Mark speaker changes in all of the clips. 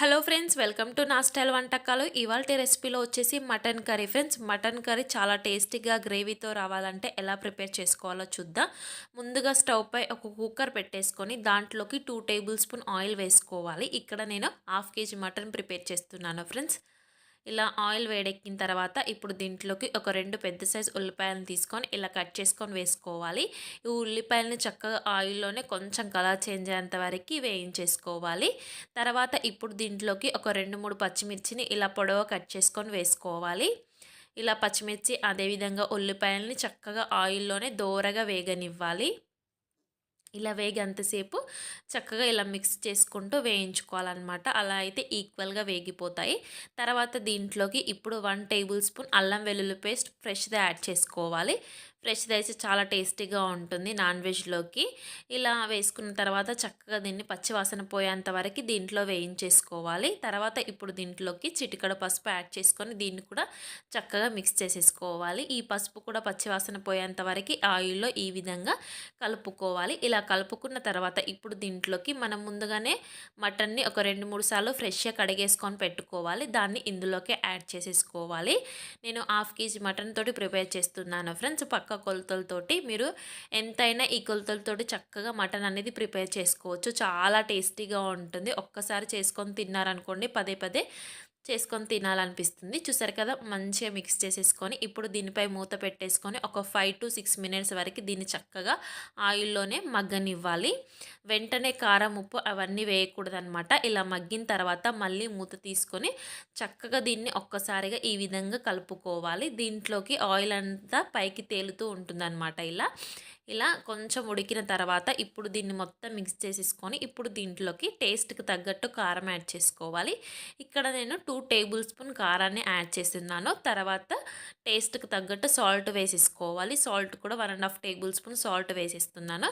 Speaker 1: Hello friends welcome to నా style వంటకాలు. ఇవాళ రెసిపీలో వచ్చేసి mutton curry. Friends mutton curry చాలా టేస్టీగా గ్రేవీతో రావాలంటే ఎలా ప్రిపేర్ చేసుకోవాలో చూద్దాం. ముందుగా స్టవ్ పై ఒక కుక్కర్ పెట్టేసుకొని దాంట్లోకి టూ టేబుల్ స్పూన్ ఆయిల్ వేసుకోవాలి. ఇక్కడ నేను హాఫ్ కేజీ మటన్ ప్రిపేర్ చేస్తున్నాను ఫ్రెండ్స్. ఇలా ఆయిల్ వేడెక్కిన తర్వాత ఇప్పుడు దీంట్లోకి ఒక రెండు పెద్ద సైజు ఉల్లిపాయలను తీసుకొని ఇలా కట్ చేసుకొని వేసుకోవాలి. ఈ ఉల్లిపాయలని చక్కగా ఆయిల్లోనే కొంచెం కలర్ చేంజ్ అయ్యేంత వరకు వేయించేసుకోవాలి. తర్వాత ఇప్పుడు దీంట్లోకి ఒక రెండు మూడు పచ్చిమిర్చిని ఇలా పొడవ కట్ చేసుకొని వేసుకోవాలి. ఇలా పచ్చిమిర్చి అదేవిధంగా ఉల్లిపాయలని చక్కగా ఆయిల్లోనే దోరగా వేగనివ్వాలి. ఇలా వేగంతసేపు చక్కగా ఇలా మిక్స్ చేసుకుంటూ వేయించుకోవాలన్నమాట. అలా అయితే ఈక్వల్గా వేగిపోతాయి. తర్వాత దీంట్లోకి ఇప్పుడు వన్ టేబుల్ స్పూన్ అల్లం వెల్లుల్లి పేస్ట్ ఫ్రెష్గా యాడ్ చేసుకోవాలి. ఫ్రెష్ రైస్ చాలా టేస్టీగా ఉంటుంది నాన్ వెజ్లోకి ఇలా వేసుకున్న తర్వాత చక్కగా దీన్ని పచ్చివాసన పోయేంత వరకు దీంట్లో వేయించేసుకోవాలి. తర్వాత ఇప్పుడు దీంట్లోకి చిటికడ పసుపు యాడ్ చేసుకొని దీన్ని కూడా చక్కగా మిక్స్ చేసేసుకోవాలి. ఈ పసుపు కూడా పచ్చివాసన పోయేంత వరకు ఆయిల్లో ఈ విధంగా కలుపుకోవాలి. ఇలా కలుపుకున్న తర్వాత ఇప్పుడు దీంట్లోకి మనం ముందుగానే మటన్ని ఒక రెండు మూడు సార్లు ఫ్రెష్గా కడిగేసుకొని పెట్టుకోవాలి. దాన్ని ఇందులోకి యాడ్ చేసేసుకోవాలి. నేను హాఫ్ కేజీ మటన్ తోటి ప్రిపేర్ చేస్తున్నాను ఫ్రెండ్స్. పక్క పక్క కొలతలతోటి మీరు ఎంతైనా ఈ కొలతలతోటి చక్కగా మటన్ అనేది ప్రిపేర్ చేసుకోవచ్చు. చాలా టేస్టీగా ఉంటుంది. ఒక్కసారి చేసుకొని తిన్నారనుకోండి పదే పదే చేసుకొని తినాలనిపిస్తుంది. చూసారు కదా మంచిగా మిక్స్ చేసేసుకొని ఇప్పుడు దీనిపై మూత పెట్టేసుకొని ఒక ఫైవ్ టు సిక్స్ మినిట్స్ వరకు దీన్ని చక్కగా ఆయిల్లోనే మగ్గనివ్వాలి. వెంటనే కారం ఉప్పు అవన్నీ వేయకూడదనమాట ఇలా మగ్గిన తర్వాత మళ్ళీ మూత తీసుకొని చక్కగా దీన్ని ఒక్కసారిగా ఈ విధంగా కలుపుకోవాలి. దీంట్లోకి ఆయిల్ అంతా పైకి తేలుతూ ఉంటుందన్నమాట ఇలా. ఇలా కొంచెం ఉడికిన తర్వాత ఇప్పుడు దీన్ని మొత్తం మిక్స్ చేసేసుకొని ఇప్పుడు దీంట్లోకి టేస్ట్కి తగ్గట్టు కారం యాడ్ చేసుకోవాలి. ఇక్కడ నేను టూ టేబుల్ స్పూన్ కారాన్ని యాడ్ చేస్తున్నాను. తర్వాత టేస్ట్కి తగ్గట్టు సాల్ట్ వేసేసుకోవాలి. సాల్ట్ కూడా one and half tablespoon salt వేసేస్తున్నాను.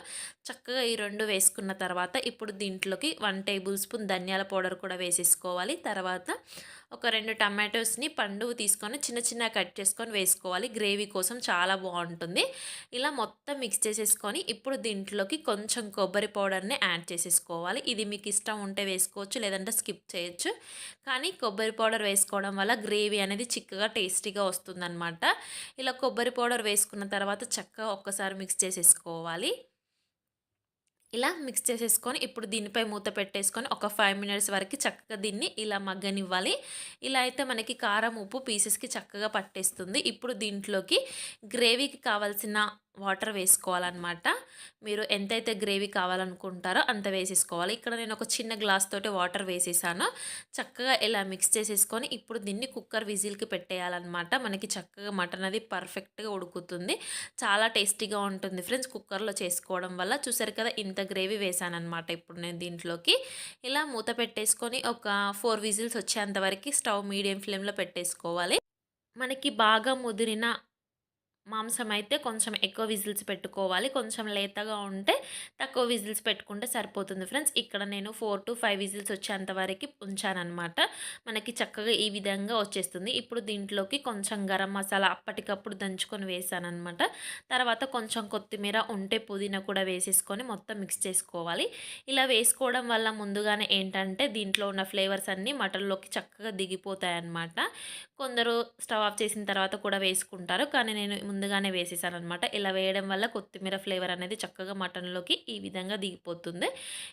Speaker 1: చక్కగా ఈ రెండు వేసుకున్న తర్వాత ఇప్పుడు దీంట్లోకి వన్ టేబుల్ స్పూన్ ధనియాల పౌడర్ కూడా వేసేసుకోవాలి. తర్వాత ఒక రెండు టమాటోస్ని పండు తీసుకొని చిన్న చిన్న కట్ చేసుకొని వేసుకోవాలి. గ్రేవీ కోసం చాలా బాగుంటుంది. ఇలా మొత్తం మిక్స్ చేసేసుకొని ఇప్పుడు దీంట్లోకి కొంచెం కొబ్బరి పౌడర్ని యాడ్ చేసేసుకోవాలి. ఇది మీకు ఇష్టం ఉంటే వేసుకోవచ్చు లేదంటే స్కిప్ చేయొచ్చు. కానీ కొబ్బరి పౌడర్ వేసుకోవడం వల్ల గ్రేవీ అనేది చిక్కగా టేస్టీగా వస్తుందన్నమాట. ఇలా కొబ్బరి పౌడర్ వేసుకున్న తర్వాత చక్కగా ఒక్కసారి మిక్స్ చేసేసుకోవాలి. ఇలా మిక్స్ చేసేసుకొని ఇప్పుడు దీనిపై మూత పెట్టేసుకొని ఒక ఫైవ్ మినిట్స్ వరకు చక్కగా దీన్ని ఇలా మగ్గనివ్వాలి. ఇలా అయితే మనకి కారం ఉప్పు పీసెస్కి చక్కగా పట్టేస్తుంది. ఇప్పుడు దీంట్లోకి గ్రేవీకి కావాల్సిన వాటర్ వేసుకోవాలన్నమాట. మీరు ఎంతైతే గ్రేవీ కావాలనుకుంటారో అంత వేసేసుకోవాలి. ఇక్కడ నేను ఒక చిన్న గ్లాస్ తోటి వాటర్ వేసేసాను. చక్కగా ఇలా మిక్స్ చేసేసుకొని ఇప్పుడు దీన్ని కుక్కర్ విజిల్కి పెట్టేయాలన్నమాట. మనకి చక్కగా మటన్ అది పర్ఫెక్ట్గా ఉడుకుతుంది. చాలా టేస్టీగా ఉంటుంది ఫ్రెండ్స్ కుక్కర్లో చేసుకోవడం వల్ల. చూసారు కదా ఇంత గ్రేవీ వేసానమాట ఇప్పుడు నేను దీంట్లోకి. ఇలా మూత పెట్టేసుకొని ఒక ఫోర్ విజిల్స్ వచ్చేంత వరకు స్టవ్ మీడియం ఫ్లేమ్లో పెట్టేసుకోవాలి. మనకి బాగా ముదిరిన మాంసం అయితే కొంచెం ఎక్కువ విజిల్స్ పెట్టుకోవాలి. కొంచెం లేతగా ఉంటే తక్కువ విజిల్స్ పెట్టుకుంటే సరిపోతుంది ఫ్రెండ్స్. ఇక్కడ నేను ఫోర్ టు ఫైవ్ విజిల్స్ వచ్చేంత వరకు ఉంచానమాట మనకి చక్కగా ఈ విధంగా వచ్చేస్తుంది. ఇప్పుడు దీంట్లోకి కొంచెం గరం మసాలా అప్పటికప్పుడు దంచుకొని వేసానమాట తర్వాత కొంచెం కొత్తిమీర ఉంటే పుదీనా కూడా వేసేసుకొని మొత్తం మిక్స్ చేసుకోవాలి. ఇలా వేసుకోవడం వల్ల ముందుగానే ఏంటంటే దీంట్లో ఉన్న ఫ్లేవర్స్ అన్నీ మటన్లోకి చక్కగా దిగిపోతాయి అన్నమాట కొందరు స్టవ్ ఆఫ్ చేసిన తర్వాత కూడా వేసుకుంటారు. కానీ నేను ముందుగానే వేసేసాను అనమాట ఇలా వేయడం వల్ల కొత్తిమీర ఫ్లేవర్ అనేది చక్కగా మటన్లోకి ఈ విధంగా దిగిపోతుంది.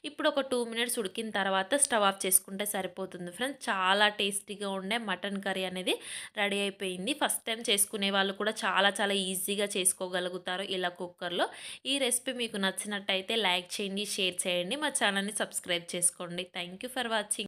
Speaker 1: ఇప్పుడు ఒక టూ మినిట్స్ ఉడికిన తర్వాత స్టవ్ ఆఫ్ చేసుకుంటే సరిపోతుంది. ఫ్రెండ్స్ చాలా టేస్టీగా ఉండే మటన్ కర్రీ అనేది రెడీ అయిపోయింది. ఫస్ట్ టైం చేసుకునే వాళ్ళు కూడా చాలా చాలా ఈజీగా చేసుకోగలుగుతారు ఇలా కుక్కర్లో. ఈ రెసిపీ మీకు నచ్చినట్టయితే లైక్ చేయండి షేర్ చేయండి. మా ఛానల్ని సబ్స్క్రైబ్ చేసుకోండి. Thank for watching.